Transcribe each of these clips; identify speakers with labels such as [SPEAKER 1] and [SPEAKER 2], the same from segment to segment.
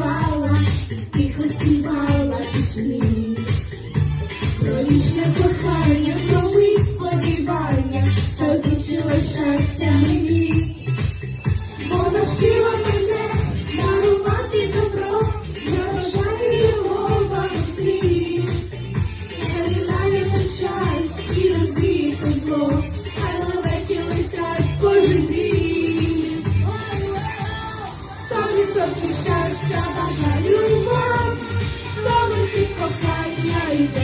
[SPEAKER 1] Because hijos y. і щастя бажаю вам, солості кохання і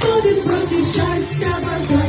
[SPEAKER 1] Тобі проти щастя бажаю.